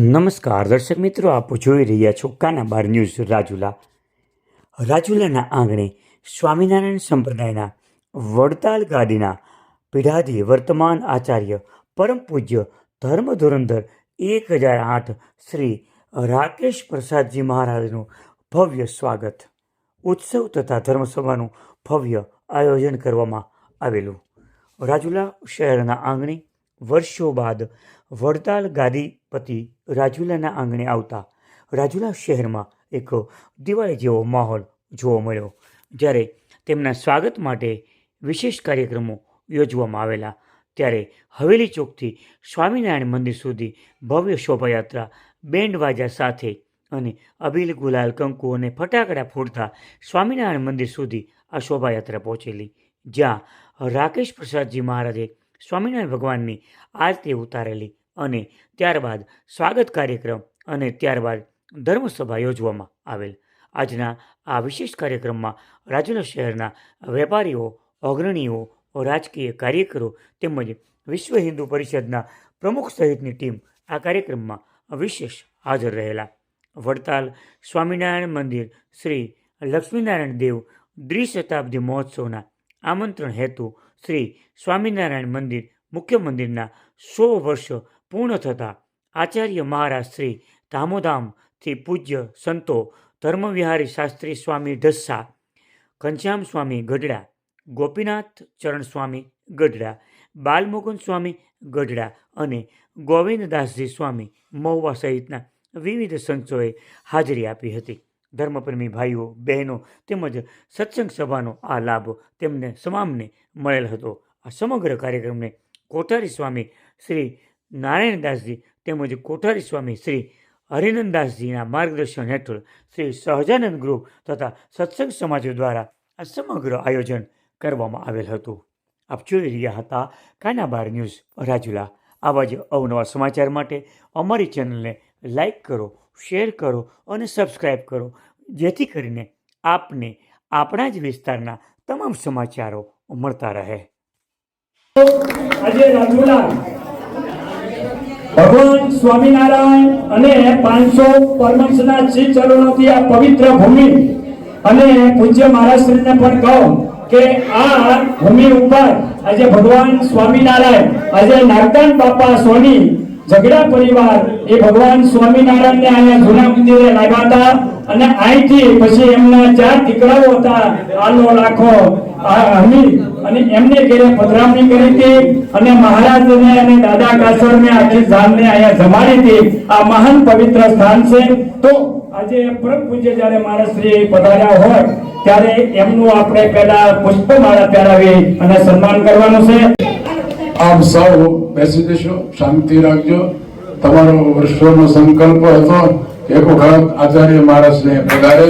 નમસ્કાર, દર્શક મિત્રો, આપ જોઈ રહ્યા છો કાના બાર ન્યૂઝ રાજુલા. રાજુલાના આંગણે સ્વામિનારાયણ સંપ્રદાયના વડતાલ ગાદીના પીઢાધી વર્તમાન આચાર્ય પરમ પૂજ્ય ધર્મ ધોરણધર એક હજાર આઠ શ્રી રાકેશ પ્રસાદજી મહારાજનું ભવ્ય સ્વાગત. ઉત્સવ તથા ધર્મસભાનું ભવ્ય આયોજન કરવામાં આવેલું. રાજુલા શહેરના આંગણે વર્ષો બાદ વડતાલ ગાદીપતિ રાજુલાના આંગણે આવતા રાજુલા શહેરમાં એક દિવાળી જેવો માહોલ જોવા મળ્યો, જ્યારે તેમના સ્વાગત માટે વિશેષ કાર્યક્રમો યોજવામાં આવેલા. ત્યારે હવેલી ચોકથી સ્વામિનારાયણ મંદિર સુધી ભવ્ય શોભાયાત્રા, બેન્ડ વાજા સાથે અને અબીલ ગુલાલ કંકુ અને ફટાકડા ફોડતા સ્વામિનારાયણ મંદિર સુધી આ શોભાયાત્રા પહોંચેલી, જ્યાં રાકેશ પ્રસાદજી મહારાજે સ્વામિનારાયણ ભગવાનની આરતી ઉતારેલી અને ત્યારબાદ સ્વાગત કાર્યક્રમ અને ત્યારબાદ ધર્મસભા યોજવામાં આવેલ. આજના આ વિશેષ કાર્યક્રમમાં રાજુલા શહેરના વેપારીઓ, અગ્રણીઓ, રાજકીય કાર્યકરો તેમજ વિશ્વ હિન્દુ પરિષદના પ્રમુખ સહિતની ટીમ આ કાર્યક્રમમાં વિશેષ હાજર રહેલા. વડતાલ સ્વામિનારાયણ મંદિર શ્રી લક્ષ્મીનારાયણ દેવ દ્વિશતાબ્દી મહોત્સવના આમંત્રણ હેતુ શ્રી સ્વામિનારાયણ મંદિર મુખ્ય મંદિરના સો વર્ષ પૂર્ણ થતાં આચાર્ય મહારાજ શ્રી ધામોધામથી પૂજ્ય સંતો ધર્મવિહારી શાસ્ત્રી સ્વામી ઢસ્સા ઘનશ્યામ સ્વામી ગઢડા, ગોપીનાથ ચરણ સ્વામી ગઢડા, બાલમોગન સ્વામી ગઢડા અને ગોવિંદદાસજી સ્વામી મહુવા સહિતના વિવિધ સંતોએ હાજરી આપી હતી. ધર્મપ્રેમી ભાઈઓ, બહેનો તેમજ સત્સંગ સભાનો આ લાભ તેમને તમામને મળેલ હતો. આ સમગ્ર કાર્યક્રમને કોઠારી સ્વામી શ્રી નારાયણદાસજી તેમજ કોઠારી સ્વામી શ્રી હરિનંદાસજીના માર્ગદર્શન હેઠળ શ્રી સહજાનંદ ગ્રુપ તથા સત્સંગ સમાજો દ્વારા આ સમગ્ર આયોજન કરવામાં આવેલ હતું. આપ જોઈ રહ્યા હતા કાનાબાર ન્યૂઝ રાજુલા. આવા જ અવનવા સમાચાર માટે અમારી ચેનલને લાઈક કરો, શેર કરો અને સબસ્ક્રાઈબ કરો, જેથી કરીને આપને આપણા જ વિસ્તારના તમામ સમાચારો મળતા રહે. આજે રાજુલા ભગવાન સ્વામિનારાયણ અને પાંચસો પરમહંસના શ્રી ચરણોથી આ પવિત્ર ભૂમિ. અને પૂજ્ય મહારાજશ્રીને પણ કહું કે આ ભૂમિ ઉપર આજે ભગવાન સ્વામિનારાયણ, આજે નાગદાન બાપા સોની ઝઘડા પરિવાર એ ભગવાન સ્વામિનારાયણને અહીંયા જૂના મંદિરે લાવ્યા હતા. અને અહીંથી પછી એમના ચાર દીકરાઓ હતા. આલો લાખો હમી અને શાંતિ રાખજો. તમારો વર્ષોનો સંકલ્પ હતો. એક વખત આચાર્ય મહારાજને પધારે.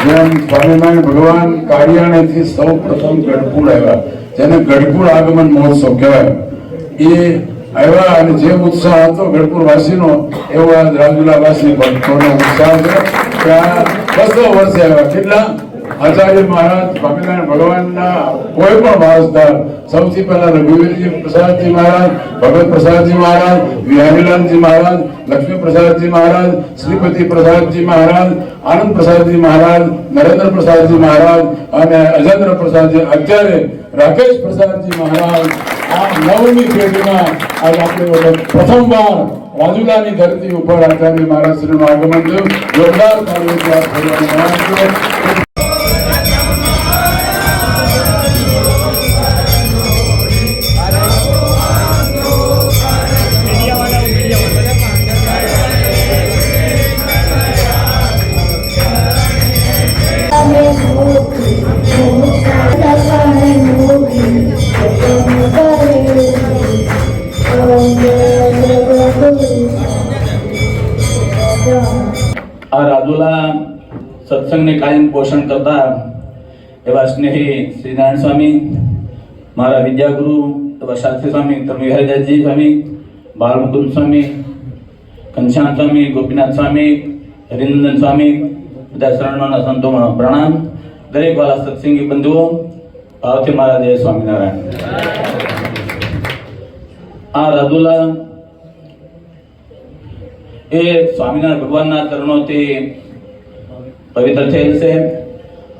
સ્વામિનારાયણ ભગવાન કાળિયાણેથી સૌ પ્રથમ ગઢપુર આવ્યા. જેને ગઢપુર આગમન મહોત્સવ કહેવાય. એ આવ્યા અને જે ઉત્સાહ હતો ગઢપુર વાસીનો એવો આ રાજુલા વાસી ભક્તોનો ઉત્સાહ છે કે આ બસો વર્ષે આવ્યા. કેટલા? આચાર્ય મહારાજ, સ્વામિનારાયણ ભગવાનના કોઈ પણ વાસદાર સૌથી પહેલા રઘુવીરજી પ્રસાદજી મહારાજ, ભગત પ્રસાદજી મહારાજ વિહારીલાલજી મહારાજ, લક્ષ્મી પ્રસાદજી મહારાજ, શ્રીપતિ પ્રસાદજી મહારાજ, આનંદ પ્રસાદજી મહારાજ, નરેન્દ્ર પ્રસાદજી મહારાજ અને અજેન્દ્ર પ્રસાદજી, અત્યારે રાકેશ પ્રસાદજી મહારાજ આ નવમી પેઢીમાં આજે આપણે પ્રથમવાર રાજુલાની ધરતી ઉપર આચાર્ય મહારાજ શ્રીનું આગમન થયું. જોરદાર તાળીઓથી સત્સંગને કાયમ પોષણ કરતા એવા સ્નેહી શ્રી નારાયણ સ્વામી, મારા વિદ્યાગુરુ એવા શાસ્ત્રી સ્વામી તમે હરિદાસજી સ્વામી બાલમુકુંદ સ્વામી, ઘનશ્યામ સ્વામી, ગોપીનાથ સ્વામી, હરિનંદન સ્વામી, બધા શરણોના સંતોમાં પ્રણામ. દરેક વાલા સત્સંગી બંધુઓ, ભાવથી મારા જય સ્વામિનારાયણ. આ રાધુલા એ સ્વામિનારાયણ ભગવાનના ચરણોથી પવિત્ર થયેલ છે.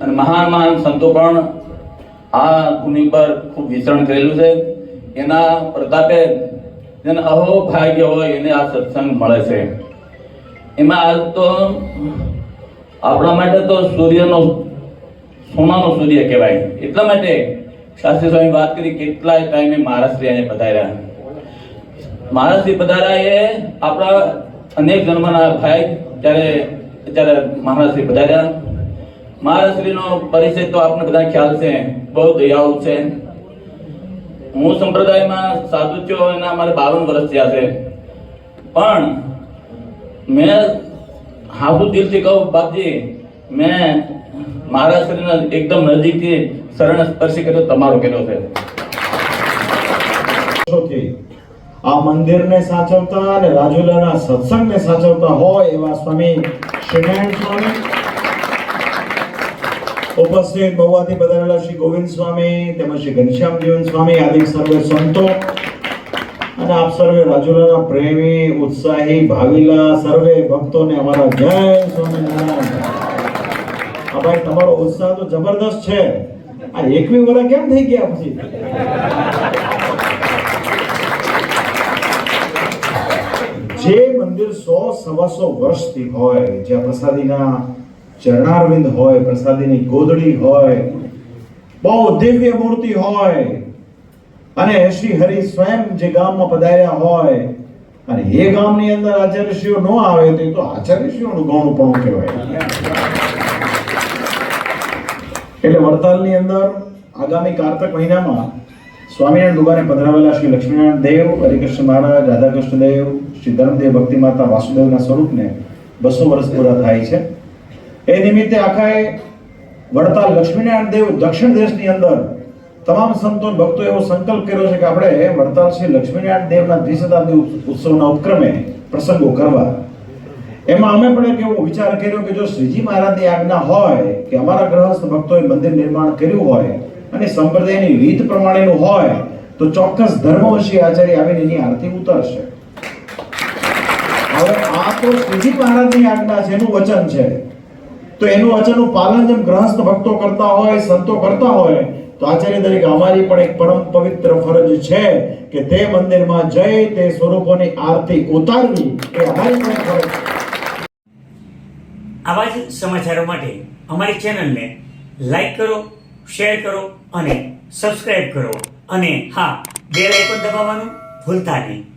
અને મહાન મહાન સંતો પણ આ ભૂમિ પર ખૂબ વિચરણ કરેલું છે. એના પ્રતાપે જેને અહો ભાગ્ય હોય એને આ સત્સંગ મળે છે. એમાં આજ તો આપણા માટે તો સૂર્યનો સોનાનો સૂર્ય કહેવાય. એટલા માટે શાસ્ત્રી સ્વામી વાત કરી કેટલાય ટાઈમે મહારાષ્ટ્રી અહીંયા પધાર્યા. મહારાષ્ટ્રી પધાર્યા એ આપણા અનેક જન્મના ભાઈ ત્યારે ત્યારે મહારાજશ્રી પધાર્યા મહારાજશ્રીનો પરિચય તો આપને બધા ખ્યાલ છે. બહુ દયાળુ છે. હું સંપ્રદાયમાં સાધુ થયો એના મારે બાવન વર્ષ થયા છે. પણ મેં હાથુ દિલથી કહું, બાપજી, મેં મહારાષ્ટ્રના એકદમ નજીકથી શરણ સ્પર્શી કર્યો, તમારો કર્યો છે. આ મંદિરને સાચવતા અને રાજુલાના સત્સંગને સાચવતા હોય એવા સ્વામી શ્રીનારાયણ સ્વામી ઉપસ્થિત બહુવાથી પધારેલા શ્રી ગોવિંદ સ્વામી તેમજ શ્રી ઘનશ્યામ જીવન સ્વામી, આદિ સર્વે સંતો અને આપ સર્વે રાજુલાના પ્રેમી, ઉત્સાહી, ભાવિલા સર્વે ભક્તોને અમારા જય સ્વામિનારાયણ. ભાઈ, તમારો ઉત્સાહ તો જબરદસ્ત છે. આ એકવી વર્ષ કેમ થઈ ગયા પછી? મંદિર સો, સવાસો વર્ષથી હોય, જ્યાં પ્રસાદીના ચરણારવિંદ હોય, પ્રસાદીની ગોદડી હોય, બહુ દિવ્ય મૂર્તિ હોય, અને શ્રી હરિ સ્વયં જે ગામમાં પધાર્યા હોય, અને એ ગામની અંદર આચાર્યશ્રીઓ ન આવે તો એ તો આચાર્યશ્રીઓનું ગૌણ પણ કહેવાય. એટલે વડતાલની અંદર આગામી કારતક મહિનામાં સ્વામિનારાયણ દુબારે પધરાવેલા શ્રી લક્ષ્મીનારાયણ દેવ, હરિકૃષ્ણ મહારાજ રાધાકૃષ્ણ દેવ શ્રી ધર્મદેવ ભક્તિ માતા વાસુદેવના સ્વરૂપને બસો વર્ષ પૂરા થાય છે. એ નિમિત્તે આખાએ વડતાલ લક્ષ્મીનારાયણ દેવ દક્ષિણ દેશની અંદર તમામ સંતો ભક્તો એવો સંકલ્પ કર્યો છે કે આપણે વડતાલ શ્રી લક્ષ્મીનારાયણ દેવના દ્વિશતાબ્દી ઉત્સવના ઉપક્રમે પ્રસંગો કરવા. એમાં અમે પણ એક એવો વિચાર કર્યો કે જો શ્રીજી મહારાજની આજ્ઞા હોય કે અમારા ગ્રહસ્થ ભક્તોએ મંદિર નિર્માણ કર્યું હોય અને સંપ્રદાયની રીત પ્રમાણેનું હોય તો ચોક્કસ ધર્મવશી આચાર્ય આવીને એની આરતી ઉતારશે. હવે આ તો શ્રીજી મહારાજની આજ્ઞા છે, એનું વચન છે. તો એનું વચનનું પાલન જેમ ગ્રહસ્થ ભક્તો કરતા હોય, સંતો કરતા હોય, તો આચાર્ય તરીકે અમારી પણ એક પરમ પવિત્ર ફરજ છે કે તે મંદિરમાં જઈ તે સ્વરૂપોની આરતી ઉતારવી, એ અમારી પણ ફરજ આવા જ સમાચારો માટે અમારી ચેનલને લાઈક કરો શેર કરો અને સબસ્ક્રાઇબ કરો. અને હા બેલ પણ દબાવવાનું ભૂલતા નહીં.